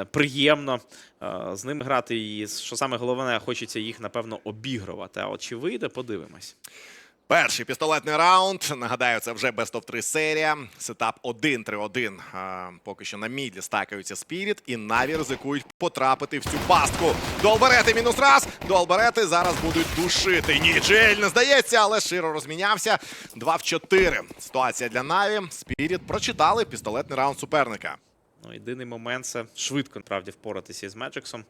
е, приємно е, з ними грати. І що саме головне, хочеться їх напевно обігрувати. А от чи вийде, подивимось. Перший пістолетний раунд. Нагадаю, це вже Best of 3 серія. Сетап 1-3-1. Поки що на мідлі стакаються Спіріт і Наві ризикують потрапити в цю пастку. Долберети мінус раз. Долберети зараз будуть душити. Ні, Джель не здається, але широ розмінявся. 2 в 4. Ситуація для Наві. Спіріт прочитали пістолетний раунд суперника. Ну, єдиний момент це швидко насправді впоратися із Меджиксом.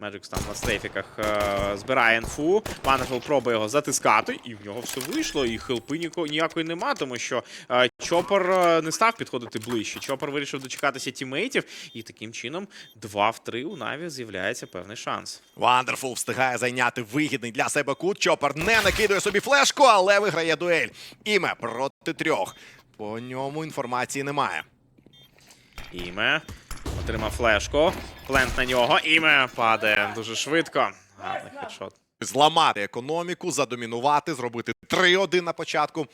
Меджикс там на стрейфіках е, збирає інфу. Ванерфул пробує його затискати, і в нього все вийшло. І хелпи ніко- ніякої нема, тому що е, Чопер е, не став підходити ближче. Чопер вирішив дочекатися тімейтів, і таким чином 2 в 3 у Наві з'являється певний шанс. Вандерфул встигає зайняти вигідний для себе кут. Чопер не накидує собі флешку, але виграє дуель. Іме проти трьох. По ньому інформації немає. Іме отримав флешку. Плент на нього. Іме падає дуже швидко. Гарний хедшот. Зламати економіку, задомінувати, зробити 3-1 на початку.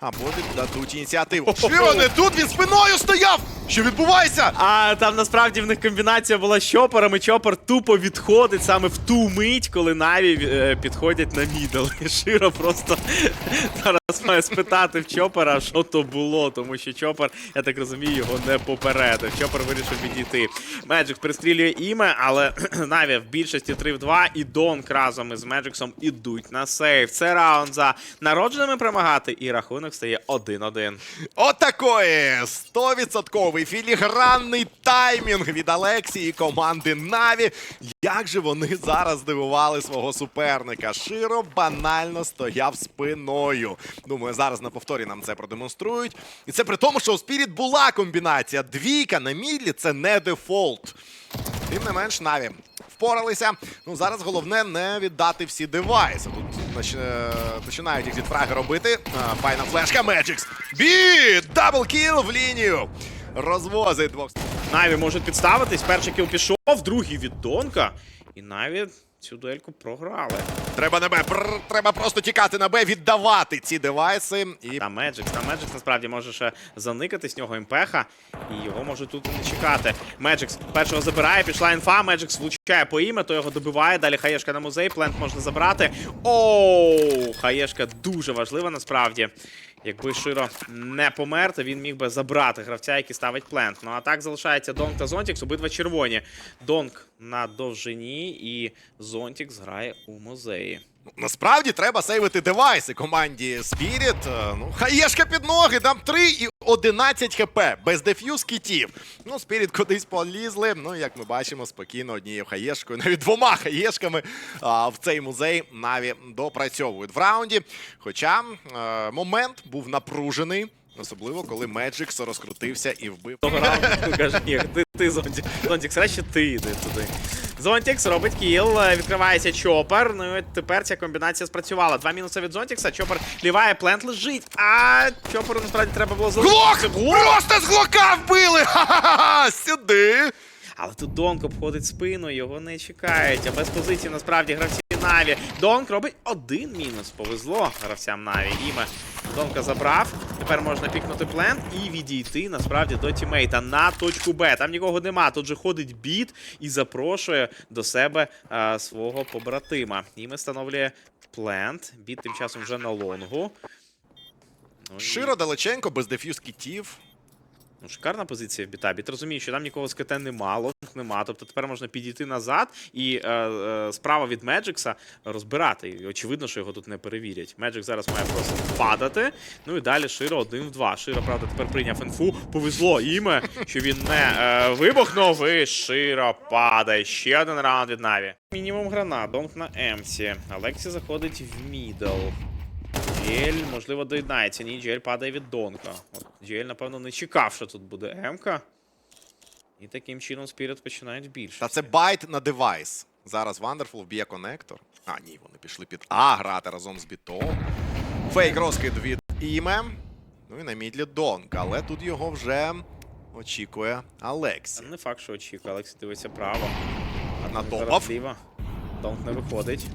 Або дадуть ініціативу. Швіро не тут, він спиною стояв! Що відбувається? А там насправді в них комбінація була з чопером, і чопер тупо відходить саме в ту мить, коли Наві е, підходять на мідл. І Широ просто зараз має спитати в чопера, що то було, тому що чопер, я так розумію, його не попередив. Чопер вирішив відійти. Меджик пристрілює іме, але Наві в більшості 3 в 2 і Донк разом із Меджиксом ідуть на сейф. Це раунд за народженими перемагати, і рахунок стає 1-1. Отакої 100% філігранний таймінг від Алексії команди Наві. Як же вони зараз здивували свого суперника? Широ банально стояв спиною. Думаю, зараз на повторі нам це продемонструють. І це при тому, що у Спіріт була комбінація. Двійка на мідлі це не дефолт. Тим не менш, Наві впоралися. Ну зараз головне не віддати всі девайси. Тут е, починають їх від фраги робити. Файна флешка Меджикс. Бі! Даблкіл в лінію. Розвозить двох. Наві можуть підставитись. Перший кіл пішов, другий від Донка. І Наві цю дуельку програли. Треба на Б. Прр, Треба просто тікати на Б, віддавати ці девайси. І Та Меджикс, та Меджикс насправді може ще заникати з нього імпеха, і його може тут не чекати. Меджикс першого забирає, пішла інфа, Меджикс влучає по іме, то його добиває. Далі хаєшка на музей, плент можна забрати. Оу, хаєшка дуже важлива насправді. Якби Широ не помер, то він міг би забрати гравця, який ставить плент. Ну а так залишається Донк та Зонтікс, обидва червоні. Донг на довжині і Зонтікс грає у музеї. Насправді треба сейвити девайси команді Spirit. Е, Ну, хаєшка під ноги, там 3 і 11 хп. Без деф'юз кітів. Ну, Spirit кудись полізли. Ну, як ми бачимо, спокійно однією хаєшкою, навіть двома хаєшками а, в цей музей Наві допрацьовують в раунді. Хоча е, момент був напружений. Особливо, коли Меджикс розкрутився і вбив. Того раунду каже, ні, ти, ти. Зонтікс, краще ти йди туди. Зонтікс робить кіл, е, відкривається чопер. Ну і тепер ця комбінація спрацювала. Два мінуси від Зонтікса, чопер ліває, плент лежить. А чоперу насправді треба було Глок! Просто з глока вбили! Ха-ха-ха! Сюди! Але тут Донк обходить спину, його не чекають. А без позиції насправді гравці Наві. Донк робить один мінус. Повезло гравцям Наві. Іме Донка забрав. Тепер можна пікнути плент і відійти насправді до тімейта на точку Б. Там нікого нема. Тут же ходить біт і запрошує до себе а, свого побратима. Іме встановлює плент. Біт тим часом вже на лонгу. Ну, і- Широ далеченько, без деф'юз кітів. Ну, шикарна позиція в біта. Біт розуміє, що там нікого з КТ нема, лонг нема. Тобто тепер можна підійти назад і е, е, справа від Меджикса розбирати. І очевидно, що його тут не перевірять. Меджик зараз має просто падати. Ну і далі Широ один в два. Широ, правда, тепер прийняв інфу. Повезло іме, що він не е, вибухнув. І Широ падає. Ще один раунд від Наві. Мінімум гранат, донк на Емсі. Алексі заходить в мідл. Джель, можливо, доєднається. Ні, Джель падає від Донка. От Джель, напевно, не чекав, що тут буде Емка. І таким чином Спірит починають більше. Та це байт на девайс. Зараз Вандерфул вб'є конектор. А, ні, вони пішли під А грати разом з бітом. Фейк розкид від іме. Ну і на мідлі Донк. Але тут його вже очікує Алексі. Не факт, що очікує. Алекс дивиться право. На топав. Донк не виходить.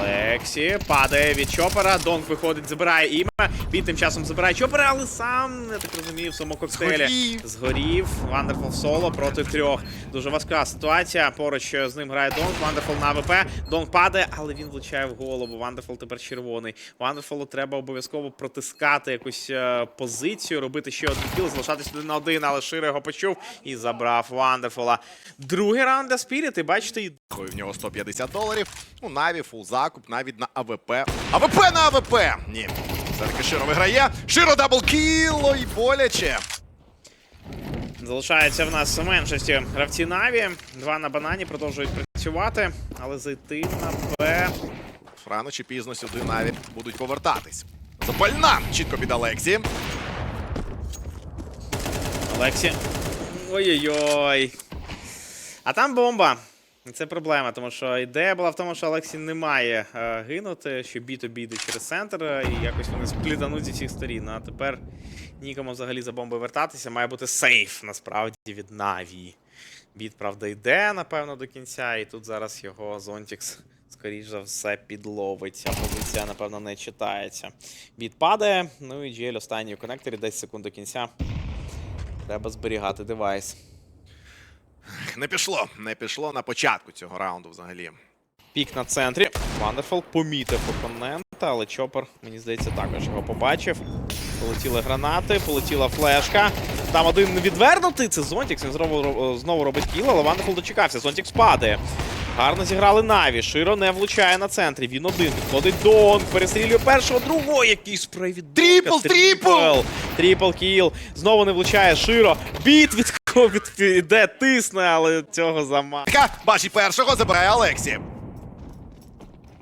Олексі падає від Чопера. Донг виходить, забирає іме. Він тим часом забирає Чопера, але сам, я так розумію, в самому коктейлі Згорів. Вандерфул соло проти трьох. Дуже важка ситуація. Поруч з ним грає Донг. Вандерфул на АВП. Донг падає, але він влучає в голову. Вандерфул тепер червоний. Вандерфулу треба обов'язково протискати якусь е, позицію, робити ще один кіл, залишатись один на один, але Широ його почув і забрав Вандерфула. Другий раунд для Спіріт, і бачите, і В нього 150 доларів. Ну, Наві, фул закуп, навіть на АВП. АВП на АВП! Ні. Все-таки Широ виграє. Широ даблкіл! Ой, боляче. Залишається в нас меншості гравці Наві. Два на банані продовжують працювати, але зайти на Б. Рано чи пізно сюди навіть будуть повертатись. Запальна! Чітко під Алексі. Олексі. Ой-ой-ой. А там бомба. Це проблема, тому що ідея була в тому, що Олексій не має е, гинути, що біт обійде через центр, е, і якось вони сплітануть зі всіх сторін. А тепер нікому взагалі за бомби вертатися. Має бути сейф насправді від Наві. Біт, правда, йде, напевно, до кінця, і тут зараз його Зонтікс, скоріш за все, підловить. Ця позиція, напевно, не читається. Біт падає, ну і GL останній у коннекторі 10 секунд до кінця. Треба зберігати девайс. Не пішло. Не пішло на початку цього раунду взагалі. Пік на центрі. Вандерфол помітив опонента, але Чопер, мені здається, також його побачив. Полетіли гранати, полетіла флешка. Там один відвернутий. Це Зонтікс. Він знову, знову робить кіл, але Вандерфол дочекався. Зонтікс падає. Гарно зіграли Наві. Широ не влучає на центрі. Він один. Підходить Донг. Перестрілює першого, другого. Який спрей від. Тріпл, тріпл! Тріпл кіл. Знову не влучає Широ. Біт від кого від іде, тисне, але цього замало. Бачить першого, забирає Алексі.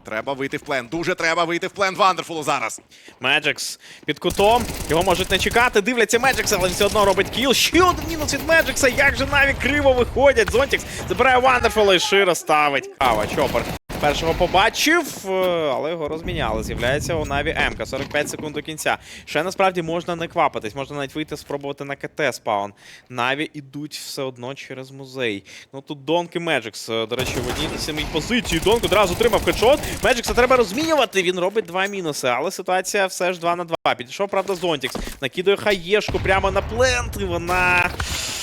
Треба вийти в плен. Дуже треба вийти в плен Вандерфулу зараз. Меджикс під кутом. Його можуть не чекати. Дивляться Меджикса, але все одно робить кіл. Ще один мінус від Меджикса. Як же навіть криво виходять. Зонтікс забирає Вандерфола і широ ставить. Ава, Чопер. Першого побачив, е, але його розміняли. З'являється у Наві МК. 45 секунд до кінця. Ще насправді можна не квапитись, можна навіть вийти спробувати на КТ спаун. Наві ідуть все одно через музей. Ну тут Донк і Меджикс. е, До речі, в одній самій позиції. Донк одразу отримав хедшот. Меджикса треба розмінювати. Він робить два мінуси, але ситуація все ж 2 на 2. Підійшов, правда, Зонтікс. Накидує хаєшку прямо на плент. І вона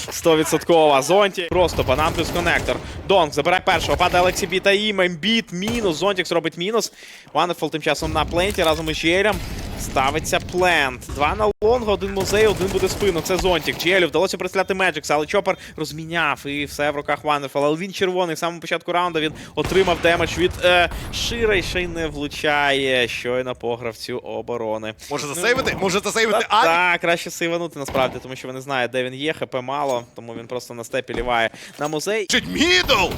100%. Зонті. Просто банан плюс коннектор. Донк забирає першого. Падає Алексі Бі та Іма. Ембіт. Мінус. Зонтікс робить мінус. Ванефол тим часом на пленті разом із Джелем. Ставиться плент. Два на лонг, один музей, один буде спину. Це Зонтік. Джелю вдалося пристріляти Меджикса, але Чопер розміняв і все в руках Ваннефола. Але він червоний. В самому початку раунду він отримав демедж від е, Шира і ще й не влучає. Щойно по гравцю оборони. Може засейвити? Може засейвити Аві? так, краще сейванути насправді, тому що вони знають, де він є, хп мало, тому він просто на степі ліває на музей. Чуть мідл!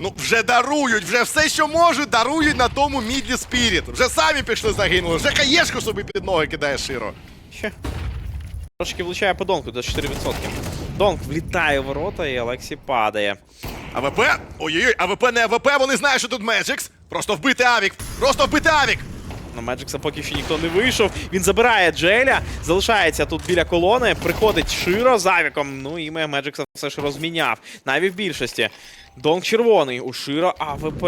Ну, вже дарують, вже все, що можуть, дарують на тому мідлі спіріт. Вже самі пішли загинули, вже каєшку собі під ноги кидає Широ. Ще. Трошки влучає по донку до 4%. Донк влітає в ворота і Олексій падає. АВП? Ой-ой-ой, АВП не АВП, вони знають, що тут Меджикс. Просто вбити Авік! Просто вбити Авік! На Меджикса поки що ніхто не вийшов. Він забирає Джеля, залишається тут біля колони. Приходить Широ з Авіком. Ну і Меджикса все ж розміняв. Навіть в більшості. Донг червоний у Широ АВП.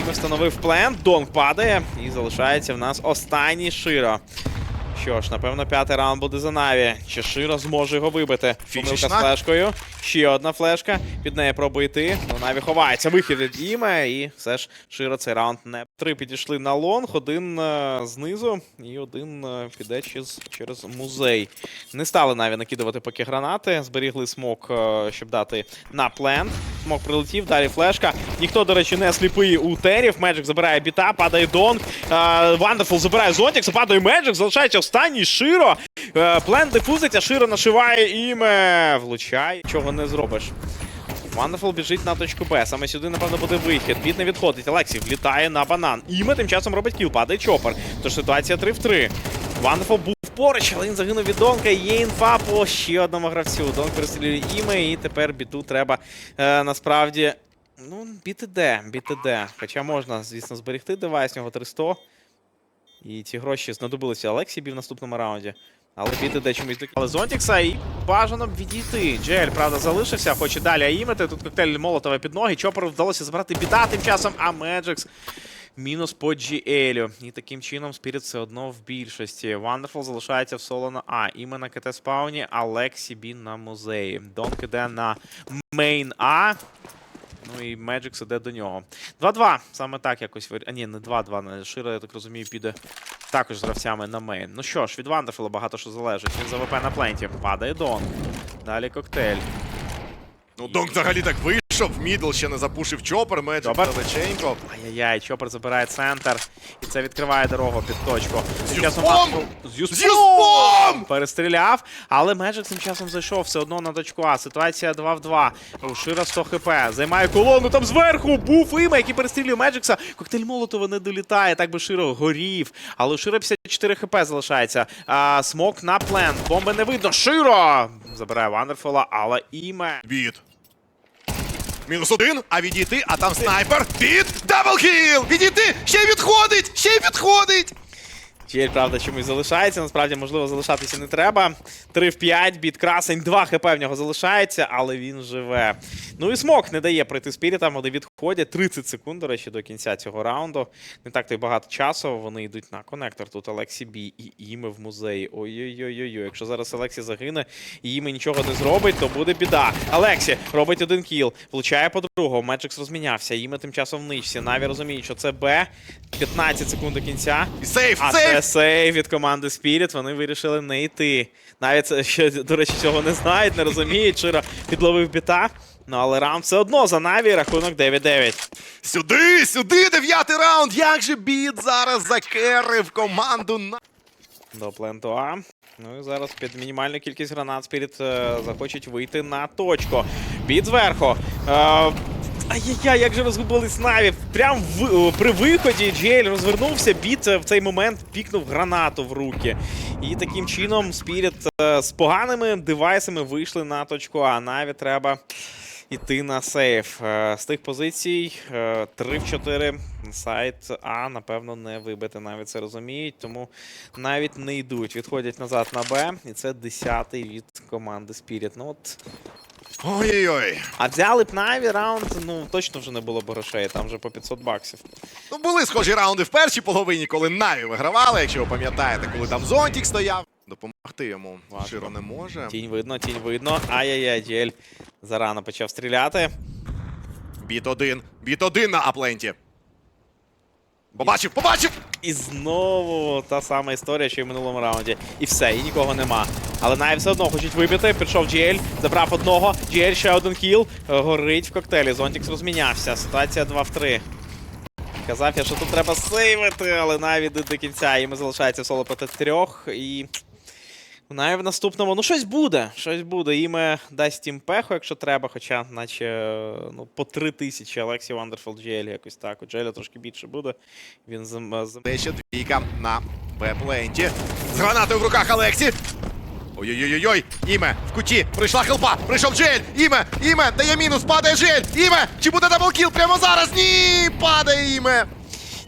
Іме встановив плент. Донг падає. І залишається в нас останній Широ. Що ж, напевно, п'ятий раунд буде за Наві. Чи Широ зможе його вибити? Помилка з флешкою. Ще одна флешка. Під неї пробує йти. Ну, Наві ховається. Вихід від Іме. І все ж Широ цей раунд не. Три підійшли на лонг, один е, знизу і один е, піде через, через музей. Не стали Наві накидувати поки гранати. Зберігли смок, е, щоб дати на плент. Смок прилетів, далі флешка. Ніхто, до речі, не сліпий у терів. Меджик забирає біта, падає донг. Вандерфул забирає Зонтікс, падає Меджик, залишається останній Широ. Е, Плен дифузиться, Широ нашиває іме. Влучає. Чого не зробиш. Вандерфул біжить на точку Б. Саме сюди, напевно, буде вихід. Біт не відходить. Олексій влітає на банан. Іме тим часом робить кіл, падає чопер. Тож ситуація 3 в 3. Вандерфул був поруч, але він загинув від Донка. Є інфа по ще одному гравцю. Донк перестрілює іме, і тепер біту треба е, насправді. Ну, біт іде, біт іде. Хоча можна, звісно, зберегти девайс, нього 300. І ці гроші знадобилися Олексібі в наступному раунді. Але біти де чомусь до Але Зонтікса і бажано відійти. Джель, правда, залишився, хоче далі аїмити. Тут коктейль Молотова під ноги. Чопору вдалося збирати біта тим часом, а Меджикс мінус по GL. І таким чином Спіріт все одно в більшості. Wonderful залишається в соло на А. Іме на КТ спауні, Алексі Бін на музеї. Донк іде на мейн А. Ну і Меджикс іде до нього. 2-2. Саме так якось вир... А ні, не 2-2. не. Широ, я так розумію, піде також з гравцями на мейн. Ну що ж, від Вандерфула багато що залежить. Він за ВП на пленті. Падає Дон. Далі коктейль. Ну, Донк взагалі так вийшов, мідл ще не запушив чопер, Меджик. Величенько. Ай-яй-яй, Чопер забирає центр. І це відкриває дорогу під точку. З Юспом! З Юспом! Перестріляв, але Меджик цим часом зайшов все одно на точку А. Ситуація 2 в 2. У Шира 100 хп. Займає колону там зверху. Був Іма, який перестрілює Меджикса. Коктейль Молотова не долітає. Так би Широ горів. Але у Шира 54 хп залишається. А, смок на плен. Бомби не видно. Широ! Забирає Вандерфола, але Іме. Біт. Мінус один, а відійти, а там снайпер. Під Даблкіл! Відійти! Ще й відходить! Ще й відходить! Чель, правда, чомусь залишається. Насправді, можливо, залишатися не треба. 3 в 5, біт красень, 2 хп в нього залишається, але він живе. Ну і смок не дає пройти спірітам, вони відходять. 30 секунд, до речі, до кінця цього раунду. Не так то й багато часу. Вони йдуть на конектор. Тут Алексі Бі і Іми в музеї. Ой-ой-ой. Якщо зараз Алексі загине і Іми нічого не зробить, то буде біда. Алексі робить один кіл, влучає по другому. Меджикс розмінявся. Іми тим часом в ничці. Наві розуміють, що це Б. 15 секунд до кінця. І сейф, А сейф! Це сейв від команди Spirit, вони вирішили не йти. Навіть ще, до речі, цього не знають, не розуміють. Широ підловив біта. Ну але раунд все одно за Наві рахунок 9-9. Сюди, сюди, дев'ятий раунд! Як же біт зараз закерив команду на. До пленту А. Ну і зараз під мінімальну кількість гранат Spirit е, захочуть вийти на точку. Бід зверху. Е, Ай-яй-яй, як же розгубились Наві. Прям в, при виході Джейль розвернувся, біт е, в цей момент пікнув гранату в руки. І таким чином Spirit е, з поганими девайсами вийшли на точку А. Наві треба іти на сейф. Е, З тих позицій е, 3 в 4 сайт А, напевно, не вибити. Навіть це розуміють, тому навіть не йдуть. Відходять назад на Б, і це 10-й від команди Spirit. Ну от Ой-ой-ой. а взяли б Наві раунд, ну точно вже не було б грошей, там вже по 500 баксів. Ну, були схожі раунди в першій половині, коли Наві вигравали, якщо ви пам'ятаєте, коли там Зонтік стояв. Допомогти йому Важко. Широ не може. Тінь видно, тінь видно. Ай-яй-яй, Джель зарано почав стріляти. Біт один, біт один на апленті. Побачив, побачив! І знову та сама історія, що й в минулому раунді. І все, і нікого нема. Але навіть все одно хочуть вибити. Пішов GL, забрав одного. GL ще один кіл. Е, Горить в коктейлі. Зонтікс розмінявся. Ситуація 2 в 3. Казав я, що тут треба сейвити, але навіть до кінця. Йому залишається соло проти трьох. І навіть в наступному, ну щось буде. Щось буде. Іме дасть їм пеху, якщо треба, хоча, наче е, ну, по 3 тисячі Алексі Вандерфолд GL якось так. У Джеля трошки більше буде. Він з, з Де ще двійка на Б-пленті. З гранатою в руках Алексі. Ой-ой-ой-ой, Іме, в куті, прийшла хелпа, прийшов Джель, Іме, Іме, дає мінус, падає Джель, Іме, чи буде даблкіл прямо зараз? Ні, падає Іме.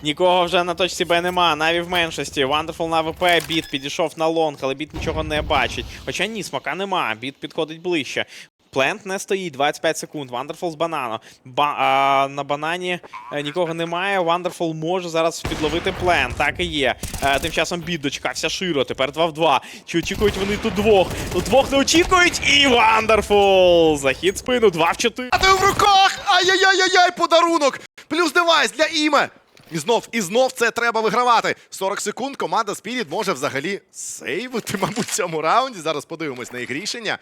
Нікого вже на точці Б нема, наві в меншості. Wonderful на ВП, біт підійшов на лонг, але біт нічого не бачить. Хоча ні, смака нема, біт підходить ближче. Плент не стоїть, 25 секунд. Wonderful з банану. Ба- а, на банані е, нікого немає. Wonderful може зараз підловити плен. Так і є. Е, тим часом біт дочекався широ. Тепер 2 в 2. Чи очікують вони тут двох? Двох не очікують. І Wonderful! Захід спину 2 в 4. Гранатою в руках, ай-яй-яй-яй, подарунок. Плюс девайс для Іме. І знов, і знов це треба вигравати. 40 секунд команда Спіріт може взагалі сейвити, мабуть, в цьому раунді. Зараз подивимось на їх рішення.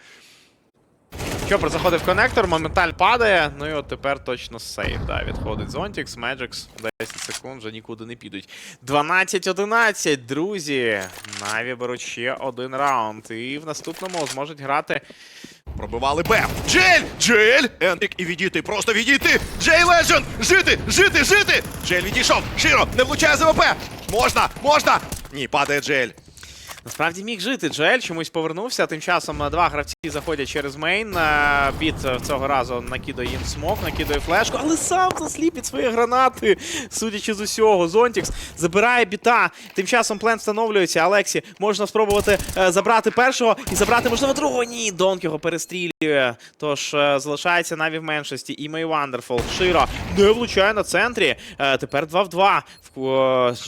Чопер заходить в коннектор, моменталь падає. Ну і от тепер точно сейв. Да, відходить Зонтікс, Меджикс. 10 секунд вже нікуди не підуть. 12-11, друзі. Наві беруть ще один раунд. І в наступному зможуть грати. Пробивали Б. Джель! Джель! Ендрік і відійти, просто відійти! Джей Ледженд! Жити! Жити! Жити! Джель відійшов! Широ! Не влучає з ВП! Можна! Можна! Ні, падає Джель. Насправді міг жити. Джоель чомусь повернувся. Тим часом е, два гравці заходять через мейн. Е, Біт е, цього разу накидає їм смок, накидає флешку, але сам засліп від своєї гранати, судячи з усього. Зонтікс забирає біта. Тим часом плен встановлюється. Алексі можна спробувати забрати першого і забрати, можливо, другого. Ні, Донк його перестрілює. Тож залишається наві в меншості. І Мей Вандерфул. Широ не влучає на центрі. Тепер 2 в 2.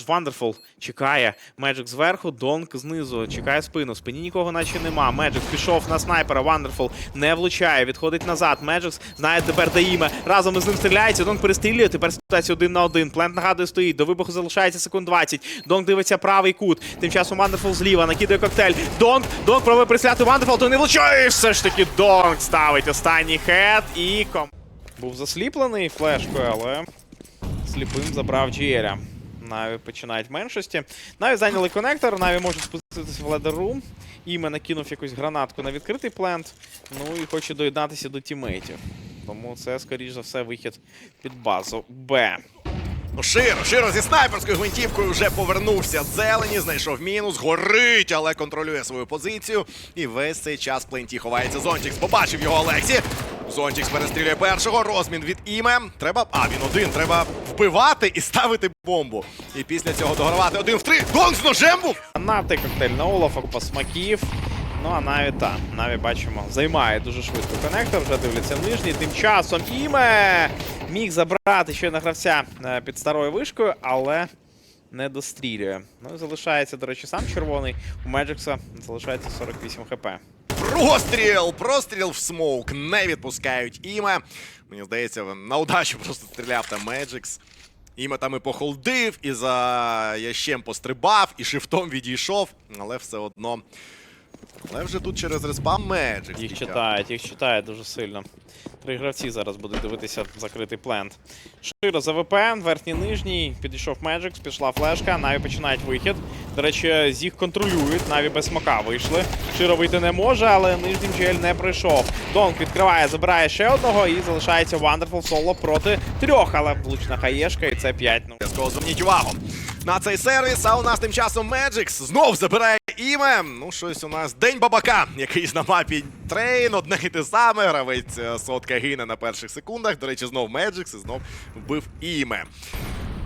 Вандерфул чекає. Меджик зверху, Донк знизу. Чекає спину. Спині нікого наче нема. Меджик пішов на снайпера. Вандерфул не влучає. Відходить назад. Меджикс знає тепер де іме. Разом із ним стріляється. Донк перестрілює. Тепер ситуація один на один. Плент нагадує стоїть. До вибуху залишається секунд 20. Донк дивиться правий кут. Тим часом Вандерфул зліва. Накидує коктейль. Донк. Донк пробує присляти Вандерфул. То не влучає. І все ж таки Донк ставить останній хед. І ком. Був засліплений флешкою, але сліпим забрав Джіеля. Наві починають меншості. Наві зайняли конектор, Наві можуть спуститися в ледеррум. Іме накинув якусь гранатку на відкритий плент. Ну і хоче доєднатися до тімейтів. Тому це, скоріш за все, вихід під базу Б. Ну, Широ, Широ зі снайперською гвинтівкою вже повернувся зелені, знайшов мінус, горить, але контролює свою позицію. І весь цей час пленті ховається Зонтікс. Побачив його Олексі. Зонтікс перестрілює першого, розмін від іме. Треба. А, він один. Треба вбивати і ставити бомбу. І після цього догравати один в три. Донг з ножем був! Гранати, коктейль на Олафа, купа смаків. Ну а Наві та. Наві бачимо, займає дуже швидко конектор, вже дивляться нижній. Тим часом Іме міг забрати ще на гравця е, під старою вишкою, але не дострілює. Ну і залишається, до речі, сам червоний. У Меджикса залишається 48 хп. Простріл! Простріл в смоук. Не відпускають іме. Мені здається, на удачу просто стріляв там Меджикс. Іме там і похолдив, і за ящем пострибав, і шифтом відійшов, але все одно. Але вже тут через респам Меджикс. Їх читають, їх читають дуже сильно. Три гравці зараз будуть дивитися закритий плент. Широ за ВП, верхній нижній, підійшов Меджикс, пішла флешка, Наві починають вихід. До речі, з їх контролюють, Наві без смока вийшли. Широ вийти не може, але нижній джель не пройшов. Донк відкриває, забирає ще одного і залишається Wonderful соло проти трьох, але влучна хаєшка, і це 5 ну. Зверніть увагу на цей сервіс, а у нас тим часом Меджикс знов забирає іме. Ну, щось у нас день бабака, якийсь на мапі трейн, одне і те саме. Гравець е, сотка гине на перших секундах. До речі, знов Меджикс і знов вбив іме.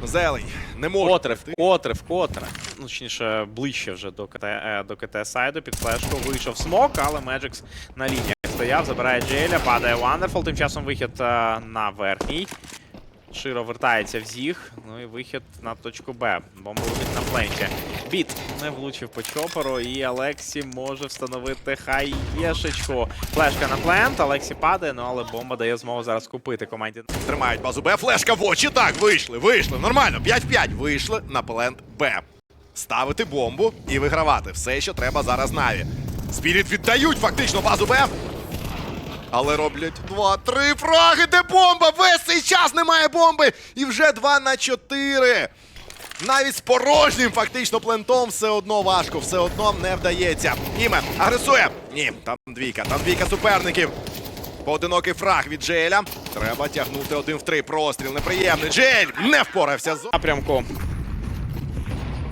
Зелень, не може. Вкотре, вкотре, вкотре. Ну, точніше, ближче вже до КТ, е, до КТ сайду під флешку вийшов смок, але Меджикс на лініях стояв, забирає Джеля, падає Wonderful, тим часом вихід е, на верхній. Широ вертається в зіг, ну і вихід на точку Б. Бомба летить на пленті. Біт не влучив по чопору, і Алексі може встановити хаєшечку. Флешка на плент, Алексі падає, ну але бомба дає змогу зараз купити команді. Тримають базу Б, флешка в очі. Так, вийшли, вийшли. Нормально. 5-5. Вийшли на плент Б. Ставити бомбу і вигравати. Все, що треба зараз Наві. Спіріт віддають фактично базу Б. Але роблять два-три фраги, де бомба! Весь цей час немає бомби! І вже 2 на 4. Навіть з порожнім фактично плентом все одно важко, все одно не вдається. Іме агресує. Ні, там двійка, там двійка суперників. Поодинокий фраг від Джеля. Треба тягнути один в три. Простріл неприємний. Джель не впорався з напрямку.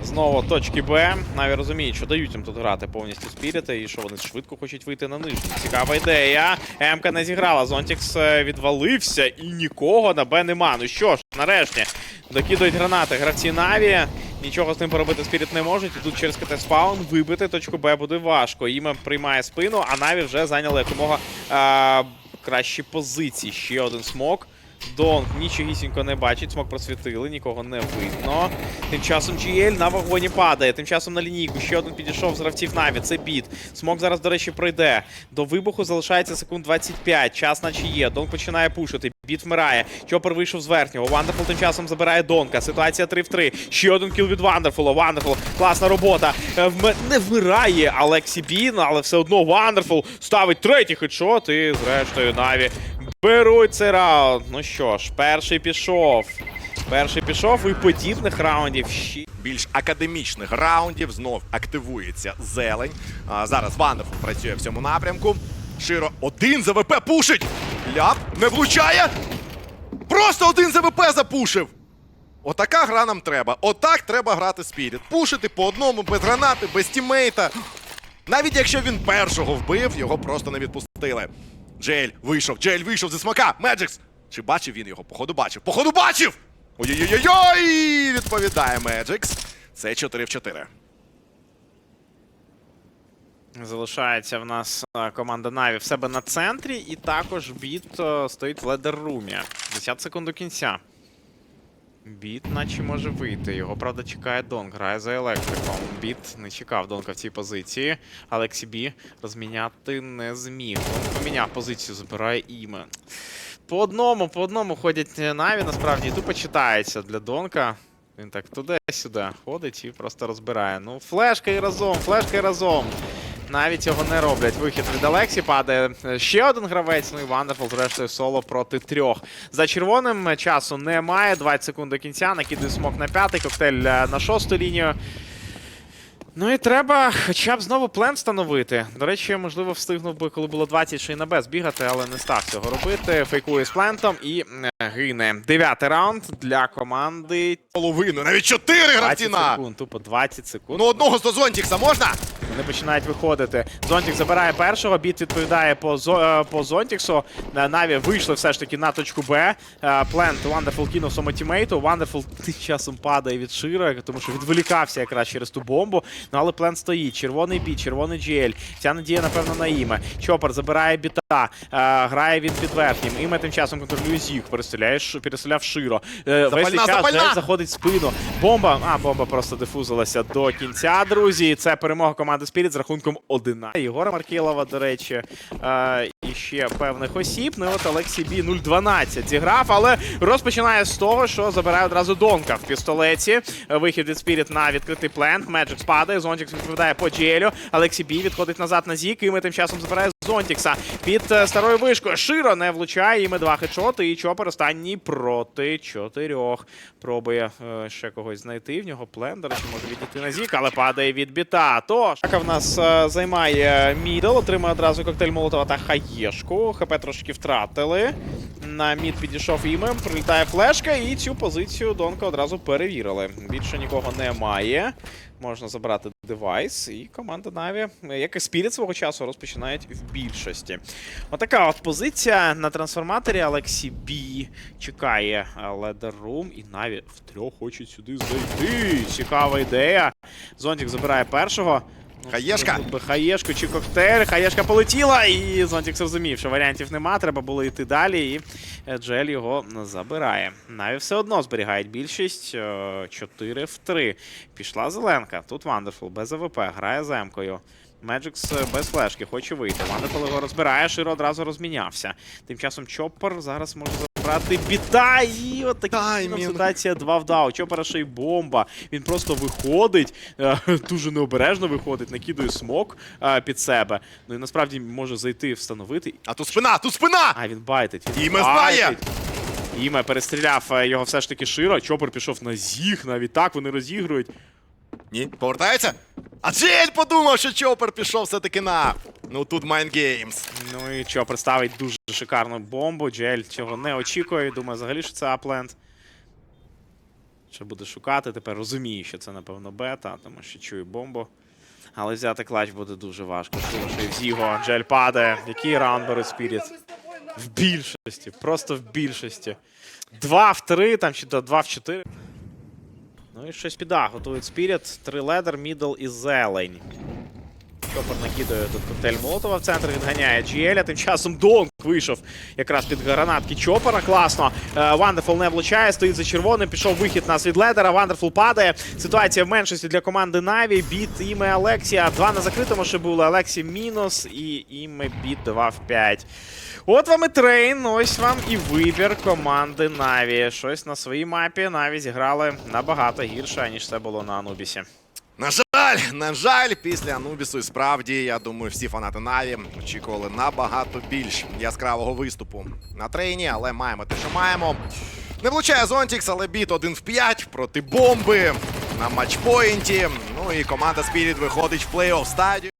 Знову точки Б. Наві розуміють, що дають їм тут грати повністю спіріти, і що вони швидко хочуть вийти на нижній. Цікава ідея. Емка не зіграла. Зонтікс е, відвалився і нікого на Б нема. Ну що ж, нарешті докидують гранати. Гравці Наві. Нічого з ним поробити спіріт не можуть. І тут через КТ спаун вибити точку Б буде важко. Іме приймає спину, а Наві вже зайняли якомога е, кращі позиції. Ще один смок. Донг нічогісінько не бачить, смок просвітили, нікого не видно. Тим часом GL на вагоні падає. Тим часом на лінійку ще один підійшов з гравців Наві. Це біт. Смок зараз, до речі, пройде. До вибуху залишається секунд 25. Час наче є. Донг починає пушити. Біт вмирає. Чопер вийшов з верхнього. Вандерфул тим часом забирає Донка. Ситуація 3 в 3. Ще один кіл від Вандерфула. Вандерфул. Класна робота. Е, Не вмирає Алексі Бін, але все одно Вандерфул ставить третій хедшот. І зрештою Наві беруть цей раунд. Ну що ж, перший пішов. Перший пішов і подібних раундів більш академічних раундів. Знов активується зелень. А, зараз Вандерфул працює в цьому напрямку. Широ один за ВП пушить. Ляп не влучає. Просто один за ВП запушив. Отака гра нам треба. Отак треба грати Спіріт. Пушити по одному, без гранати, без тімейта. Навіть якщо він першого вбив, його просто не відпустили. Джель вийшов, Джель вийшов зі смака. Меджикс. Чи бачив він його? Походу бачив. Походу бачив! Ой-ой-ой! Відповідає Меджикс. Це 4 в 4. Залишається в нас е, команда Наві в себе на центрі, і також біт е, стоїть в ледеррумі. 10 секунд до кінця. Біт, наче може вийти. Його, правда, чекає Донг. Грає за електриком. Біт не чекав Донка в цій позиції. Алексі Бі розміняти не зміг. Донг поміняв позицію, забирає іме. По одному, по одному ходять Наві, насправді, і тупо читається для Донка. Він так туди-сюди ходить і просто розбирає. Ну, флешка і разом, флешка і разом. Навіть цього не роблять. Вихід від Алексі падає ще один гравець. Ну і Вандерфул, зрештою, соло проти трьох. За червоним часу немає. 20 секунд до кінця. Накидує смок на п'ятий, коктейль е, на шосту лінію. Ну і треба хоча б знову плен встановити. До речі, можливо, встигнув би, коли було 20 ще й на Б збігати, але не став цього робити. Фейкує з плентом і е, гине. Дев'ятий раунд для команди. Половину, навіть 4 20 гравці на. секунд, тупо 20 секунд. Ну одного з Зонтікса можна? Вони починають виходити. Зонтік забирає першого, біт відповідає по, зо, е, по Зонтіксу. Е, Наві вийшли все ж таки на точку Б. Плент Вандерфул кинув своєму тімейту. Вандерфул тим часом падає від Шира, тому що відволікався якраз через ту бомбу. Ну але Плент стоїть. Червоний біт, червоний GL. Ця надія, напевно, на іме. Чопер забирає біта, е, грає він під верхнім. Іме тим часом контролює Зіг, перестріляє, перестріляв Широ. Весь час запальна! Заходить в спину. Бомба. А, бомба просто дифузилася до кінця, друзі. Це перемога команди Spirit з рахунком 1. Єгора Маркілова, до речі, е, і ще певних осіб. Ну от Олексій Бі 0-12 зіграв, але розпочинає з того, що забирає одразу Донка в пістолеті. Е, Вихід від Spirit на відкритий плен. Меджик спадає. Зонтікс відповідає по Джелю. Олексій Бі відходить назад на Зік. І ми тим часом забирає Зонтікса під е, старою вишкою. Широ не влучає. І ми два хедшоти. І Чопер останній проти чотирьох. Пробує е, ще когось знайти. В нього плен, до може відійти на Зік, але падає від біта. Тож, Ака в нас е, займає мідл, отримує одразу коктейль Молотова та хаєшку. ХП трошки втратили. На мід підійшов іме, прилітає флешка, і цю позицію Донка одразу перевірили. Більше нікого немає. Можна забрати девайс, і команда Наві, як і Спіріт свого часу, розпочинають в більшості. Отака от позиція на трансформаторі. Алексі Бі чекає ледеррум, і Наві втрьох хочуть сюди зайти. Цікава ідея. Зонтік забирає першого. Хаєшка. Хаєшку чи коктейль. Хаєшка полетіла, і Зонтік зрозумів, що варіантів нема, треба було йти далі, і е, Джель його забирає. Наві все одно зберігають більшість. е, 4 в 3. Пішла зеленка. Тут Вандерфул без АВП, грає з Емкою. Меджикс е, без флешки, хоче вийти. Вандерфул його розбирає, Широ одразу розмінявся. Тим часом Чоппер зараз може забрати біта. І от така ситуація 2 в 2. У ще й бомба. Він просто виходить, е, дуже необережно виходить, накидує смок е, під себе. Ну і насправді може зайти, встановити. А тут спина, тут спина! А, він байтить. Він Іме знає! Іме перестріляв е, його все ж таки широ. Чопер пішов на зіг, навіть так вони розігрують. Ні, повертається. А Джель подумав, що Чопер пішов все-таки на. Ну тут Mind Games. Ну і Чопер ставить дуже шикарну бомбу. Джель цього не очікує. Думаю, взагалі, що це апленд. Що буде шукати, тепер розуміє, що це, напевно, бета, тому що чує бомбу. Але взяти клач буде дуже важко. Широ ще й в Зіго. Джель падає. Який раунд бере Спіріт? В більшості, просто в більшості. Два в три, там чи два в чотири. Ну і щось піда. Готують Спіріт, три ледер, мідл і зелень. Чопер накидує тут коктейль Молотова в центр, відганяє Джіеля. Тим часом Донг вийшов якраз під гранатки Чопера. Класно. Е, Вандерфул не влучає, стоїть за червоним. Пішов вихід на світледера. Вандерфул падає. Ситуація в меншості для команди Наві. Біт іме Алексія. Два на закритому ще були. Алексі мінус і іме біт 2 в 5. От вам і трейн, ось вам і вибір команди Наві. Щось на своїй мапі Наві зіграли набагато гірше, ніж це було на Анубісі. Жаль, на жаль, після Анубісу і справді, я думаю, всі фанати Наві очікували набагато більш яскравого виступу на трейні, але маємо те, що маємо. Не влучає Зонтікс, але біт 1 в 5 проти бомби на матчпоінті. Ну і команда Спіріт виходить в плей-офф стадію.